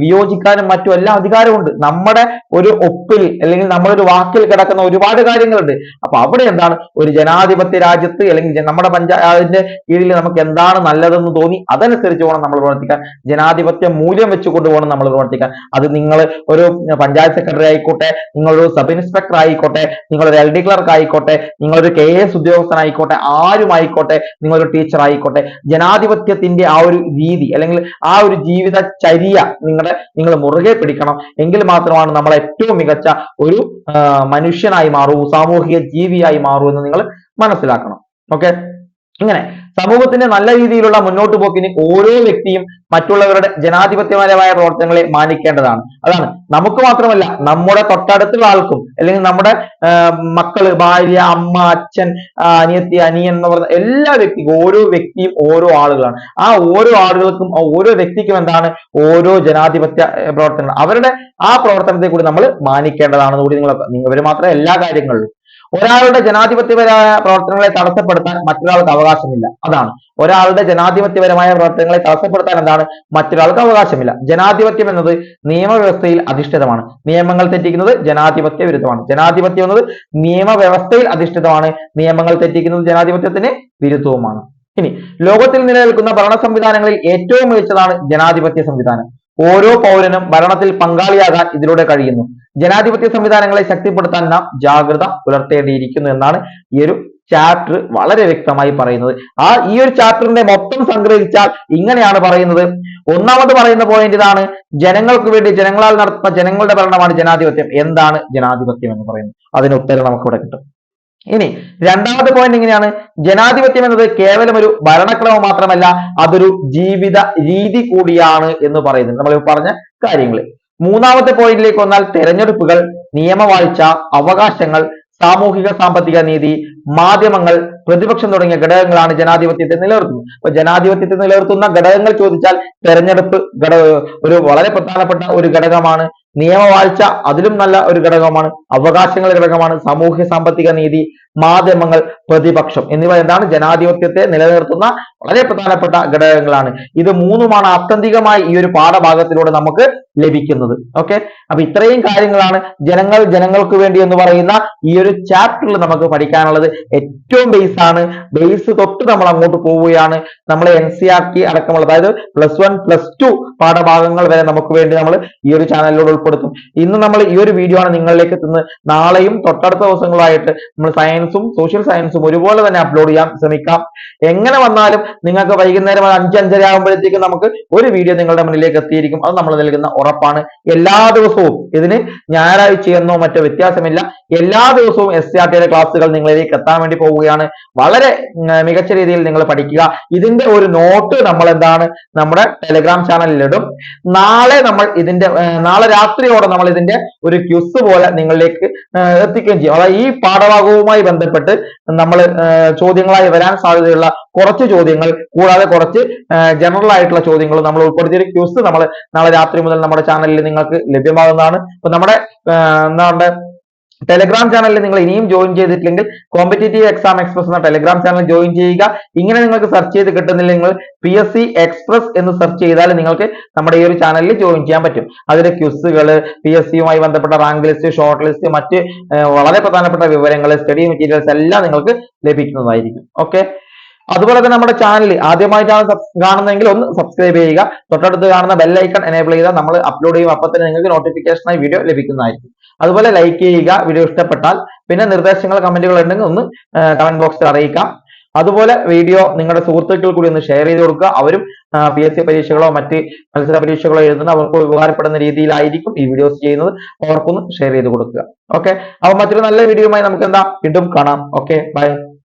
വിയോജിക്കാനും മറ്റും എല്ലാ അധികാരമുണ്ട് നമ്മുടെ ഒരു ഒപ്പിൽ അല്ലെങ്കിൽ നമ്മളൊരു വാക്കിൽ കിടക്കുന്ന ഒരുപാട് കാര്യങ്ങളുണ്ട്. അപ്പൊ അവിടെ എന്താണ് ഒരു ജനാധിപത്യ രാജ്യത്ത് അല്ലെങ്കിൽ നമ്മുടെ പഞ്ചായത്തിന്റെ കീഴിൽ നമുക്ക് എന്താണ് നല്ലതെന്ന് തോന്നി അതനുസരിച്ച് വേണം നമ്മൾ പ്രവർത്തിക്കാൻ. ജനാധിപത്യ മൂല്യം വെച്ചുകൊണ്ട് വേണം നമ്മൾ പ്രവർത്തിക്കാൻ. അത് നിങ്ങൾ ഒരു പഞ്ചായത്ത് സെക്രട്ടറി ആയിക്കോട്ടെ നിങ്ങളൊരു സബ് ഇൻസ്പെക്ടർ ആയിക്കോട്ടെ നിങ്ങളൊരു എൽ ഡി ക്ലർക്ക് ആയിക്കോട്ടെ നിങ്ങളൊരു കെ എസ് ഉദ്യോഗസ്ഥനായിക്കോട്ടെ ആരുമായിക്കോട്ടെ നിങ്ങളൊരു ടീച്ചർ ആയിക്കോട്ടെ. ജനാധിപത്യത്തിന്റെ ആ ഒരു രീതി അല്ലെങ്കിൽ ആ ഒരു ജീവിത ചര്യ നിങ്ങളുടെ നിങ്ങൾ മുറുകെ പിടിക്കണം. എങ്കിൽ മാത്രമാണ് നമ്മൾ ഏറ്റവും മികച്ച ഒരു മനുഷ്യനായി മാറൂ സാമൂഹിക ജീവിയായി മാറൂ. എന്ന് നിങ്ങൾ മനസ്സിലാക്കണം. ഓക്കെ ഇങ്ങനെ. സമൂഹത്തിന്റെ നല്ല രീതിയിലുള്ള മുന്നോട്ട് പോക്കിന് ഓരോ വ്യക്തിയും മറ്റുള്ളവരുടെ ജനാധിപത്യപരമായ പ്രവർത്തനങ്ങളെ മാനിക്കേണ്ടതാണ്. അതാണ്. നമുക്ക് മാത്രമല്ല നമ്മുടെ തൊട്ടടുത്തുള്ള ആൾക്കും അല്ലെങ്കിൽ നമ്മുടെ മക്കൾ ഭാര്യ അമ്മ അച്ഛൻ അനിയത്തി അനിയൻ എന്ന് പറയുന്ന എല്ലാ വ്യക്തിക്കും ഓരോ വ്യക്തിയും ഓരോ ആളുകളാണ്. ആ ഓരോ ആളുകൾക്കും ആ ഓരോ വ്യക്തിക്കും എന്താണ്? ഓരോ ജനാധിപത്യ പ്രവർത്തനങ്ങൾ. അവരുടെ ആ പ്രവർത്തനത്തെ കൂടി നമ്മൾ മാനിക്കേണ്ടതാണെന്ന് കൂടി നിങ്ങൾ ഇവർ മാത്രമല്ല എല്ലാ കാര്യങ്ങളിലും ഒരാളുടെ ജനാധിപത്യപരമായ പ്രവർത്തനങ്ങളെ തടസ്സപ്പെടുത്താൻ മറ്റൊരാൾക്ക് അവകാശമില്ല. അതാണ്. ഒരാളുടെ ജനാധിപത്യപരമായ പ്രവർത്തനങ്ങളെ തടസ്സപ്പെടുത്താൻ എന്താണ്? മറ്റൊരാൾക്ക് അവകാശമില്ല. ജനാധിപത്യം എന്നത് നിയമവ്യവസ്ഥയിൽ അധിഷ്ഠിതമാണ്. നിയമങ്ങൾ തെറ്റിക്കുന്നത് ജനാധിപത്യ വിരുദ്ധമാണ്. ജനാധിപത്യം എന്നത് നിയമവ്യവസ്ഥയിൽ അധിഷ്ഠിതമാണ്. നിയമങ്ങൾ തെറ്റിക്കുന്നത് ജനാധിപത്യത്തിന് വിരുദ്ധവുമാണ്. ഇനി ലോകത്തിൽ നിലനിൽക്കുന്ന ഭരണ സംവിധാനങ്ങളിൽ ഏറ്റവും മികച്ചതാണ് ജനാധിപത്യ സംവിധാനം. ഓരോ പൗരനും ഭരണത്തിൽ പങ്കാളിയാകാൻ ഇതിലൂടെ കഴിയുന്നു. ജനാധിപത്യ സംവിധാനങ്ങളെ ശക്തിപ്പെടുത്താൻ നാം ജാഗ്രത പുലർത്തേണ്ടിയിരിക്കുന്നു എന്നാണ് ഈ ഒരു ചാപ്റ്റർ വളരെ വ്യക്തമായി പറയുന്നത്. ആ ഈ ഒരു ചാപ്റ്ററിന്റെ മൊത്തം സംഗ്രഹിച്ചാൽ ഇങ്ങനെയാണ് പറയുന്നത്. ഒന്നാമത് പറയുന്ന പോയിന്റ് ഇതാണ് ജനങ്ങൾക്ക് വേണ്ടി ജനങ്ങളാൽ നടത്തുന്ന ജനങ്ങളുടെ ഭരണമാണ് ജനാധിപത്യം. എന്താണ് ജനാധിപത്യം എന്ന് പറയുന്നത്? അതിന് ഉത്തരം നമുക്കിവിടെ കിട്ടും. ഇനി രണ്ടാമത്തെ പോയിന്റ് എങ്ങനെയാണ്? ജനാധിപത്യം എന്നത് കേവലം ഒരു ഭരണക്രമം മാത്രമല്ല അതൊരു ജീവിത രീതി കൂടിയാണ് എന്ന് പറയുന്നത്. നമ്മൾ പറഞ്ഞ കാര്യങ്ങൾ. മൂന്നാമത്തെ പോയിന്റിലേക്ക് വന്നാൽ തെരഞ്ഞെടുപ്പുകൾ നിയമവാഴ്ച അവകാശങ്ങൾ സാമൂഹിക സാമ്പത്തിക നീതി മാധ്യമങ്ങൾ പ്രതിപക്ഷം തുടങ്ങിയ ഘടകങ്ങളാണ് ജനാധിപത്യത്തെ നിലനിർത്തുന്നത്. അപ്പൊ ജനാധിപത്യത്തെ നിലനിർത്തുന്ന ഘടകങ്ങൾ ചോദിച്ചാൽ തെരഞ്ഞെടുപ്പ് ഘടക ഒരു വളരെ പ്രധാനപ്പെട്ട ഒരു ഘടകമാണ് നിയമവാഴ്ച അതിലും നല്ല ഒരു ഘടകമാണ്. അവകാശങ്ങൾ ഘടകമാണ്. സാമൂഹ്യ സാമ്പത്തിക നീതി മാധ്യമങ്ങൾ പ്രതിപക്ഷം എന്നിവ എന്താണ്? ജനാധിപത്യത്തെ നിലനിർത്തുന്ന വളരെ പ്രധാനപ്പെട്ട ഘടകങ്ങളാണ്. ഇത് മൂന്നുമാണ് ആത്യന്തികമായി ഈ ഒരു പാഠഭാഗത്തിലൂടെ നമുക്ക് ലഭിക്കുന്നത്. ഓക്കെ അപ്പൊ ഇത്രയും കാര്യങ്ങളാണ് ജനങ്ങൾ ജനങ്ങൾക്ക് വേണ്ടി എന്ന് പറയുന്ന ഈ ഒരു ചാപ്റ്ററിൽ നമുക്ക് പഠിക്കാനുള്ളത്. ഏറ്റവും ബേസ് ആണ്. ബേസ് തൊട്ട് നമ്മൾ അങ്ങോട്ട് പോവുകയാണ്. നമ്മൾ എൻ സി ആർ ടി അടക്കമുള്ള അതായത് പ്ലസ് വൺ പ്ലസ് ടു പാഠഭാഗങ്ങൾ വരെ നമുക്ക് വേണ്ടി നമ്മൾ ഈ ഒരു ചാനലിലൂടെ ഉൾപ്പെടുത്തും. ഇന്ന് നമ്മൾ ഈ ഒരു വീഡിയോ ആണ് നിങ്ങളിലേക്ക് എത്തുന്നത്. നാളെയും തൊട്ടടുത്ത ദിവസങ്ങളായിട്ട് നമ്മൾ സയൻസും സോഷ്യൽ സയൻസും ഒരുപോലെ തന്നെ അപ്ലോഡ് ചെയ്യാൻ ശ്രമിക്കാം. എങ്ങനെ വന്നാലും നിങ്ങൾക്ക് വൈകുന്നേരം ഒരു അഞ്ച് അഞ്ചര ആകുമ്പോഴത്തേക്കും നമുക്ക് ഒരു വീഡിയോ നിങ്ങളുടെ മുന്നിലേക്ക് എത്തിയിരിക്കും. അത് നമ്മൾ നൽകുന്ന ഉറപ്പാണ്. എല്ലാ ദിവസവും ഇതിന് ഞായറാഴ്ചയെന്നോ മറ്റോ വ്യത്യാസമില്ല. എല്ലാ ദിവസവും എസ് ആർ ടിയുടെ ക്ലാസ്സുകൾ നിങ്ങളിലേക്ക് എത്താൻ വേണ്ടി പോവുകയാണ്. വളരെ മികച്ച രീതിയിൽ നിങ്ങൾ പഠിക്കുക. ഇതിന്റെ ഒരു നോട്ട് നമ്മൾ എന്താണ് നമ്മുടെ ടെലിഗ്രാം ചാനലിൽ ഇടും. നാളെ നമ്മൾ ഇതിന്റെ നാളെ നാളെ രാത്രിയോടെ നമ്മൾ ഇതിന്റെ ഒരു ക്യുസ് പോലെ നിങ്ങളിലേക്ക് എത്തിക്കുകയും ചെയ്യും. അതായത് ഈ പാഠഭാഗവുമായി ബന്ധപ്പെട്ട് നമ്മൾ ചോദ്യങ്ങളായി വരാൻ സാധ്യതയുള്ള കുറച്ച് ചോദ്യങ്ങൾ കൂടാതെ കുറച്ച് ജനറൽ ആയിട്ടുള്ള ചോദ്യങ്ങൾ നമ്മൾ ഉൾപ്പെടുത്തിയ ഒരു ക്യൂസ് നമ്മൾ നാളെ രാത്രി മുതൽ നമ്മുടെ ചാനലിൽ നിങ്ങൾക്ക് ലഭ്യമാകുന്നതാണ്. അപ്പൊ നമ്മുടെ എന്താണ് ടെലഗ്രാം ചാനലിൽ നിങ്ങൾ ഇനിയും ജോയിൻ ചെയ്തിട്ടില്ലെങ്കിൽ കോമ്പറ്റേറ്റീവ് എക്സാം എക്സ്പ്രസ് എന്ന ടെലഗ്രാം ചാനൽ ജോയിൻ ചെയ്യുക. ഇങ്ങനെ നിങ്ങൾക്ക് സെർച്ച് ചെയ്ത് കിട്ടുന്നില്ല നിങ്ങൾ പി എസ് സി എക്സ്പ്രസ് എന്ന് സെർച്ച് ചെയ്താൽ നിങ്ങൾക്ക് നമ്മുടെ ഈ ഒരു ചാനലിൽ ജോയിൻ ചെയ്യാൻ പറ്റും. അതിൽ ക്യൂസുകൾ പി എസ് സിയുമായി ബന്ധപ്പെട്ട റാങ്ക് ലിസ്റ്റ് ഷോർട്ട് ലിസ്റ്റ് മറ്റ് വളരെ പ്രധാനപ്പെട്ട വിവരങ്ങൾ സ്റ്റഡി മെറ്റീരിയൽസ് എല്ലാം നിങ്ങൾക്ക് ലഭിക്കുന്നതായിരിക്കും. ഓക്കെ അതുപോലെ തന്നെ നമ്മുടെ ചാനൽ ആദ്യമായിട്ടാണ് കാണുന്നതെങ്കിൽ ഒന്ന് സബ്സ്ക്രൈബ് ചെയ്യുക. തൊട്ടടുത്ത് കാണുന്ന ബെല്ലൈക്കൺ എനേബിൾ ചെയ്താൽ നമ്മൾ അപ്ലോഡ് ചെയ്യും. അപ്പോൾ തന്നെ നിങ്ങൾക്ക് നോട്ടിഫിക്കേഷനായി വീഡിയോ ലഭിക്കുന്നതായിരിക്കും. അതുപോലെ ലൈക്ക് ചെയ്യുക. വീഡിയോ ഇഷ്ടപ്പെട്ടാൽ പിന്നെ നിർദ്ദേശങ്ങൾ കമന്റുകൾ ഉണ്ടെങ്കിൽ ഒന്ന് കമന്റ് ബോക്സിൽ അറിയിക്കാം. അതുപോലെ വീഡിയോ നിങ്ങളുടെ സുഹൃത്തുക്കൾ കൂടി ഒന്ന് ഷെയർ ചെയ്ത് കൊടുക്കുക. അവരും പി എസ് സി പരീക്ഷകളോ മറ്റ് മത്സര പരീക്ഷകളോ എഴുതുന്ന അവർക്ക് ഉപകാരപ്പെടുന്ന രീതിയിലായിരിക്കും ഈ വീഡിയോസ് ചെയ്യുന്നത്. അവർക്കൊന്ന് ഷെയർ ചെയ്ത് കൊടുക്കുക. ഓക്കെ അപ്പോൾ മറ്റൊരു നല്ല വീഡിയോയുമായി നമുക്ക് എന്താ? വീണ്ടും കാണാം. Okay bye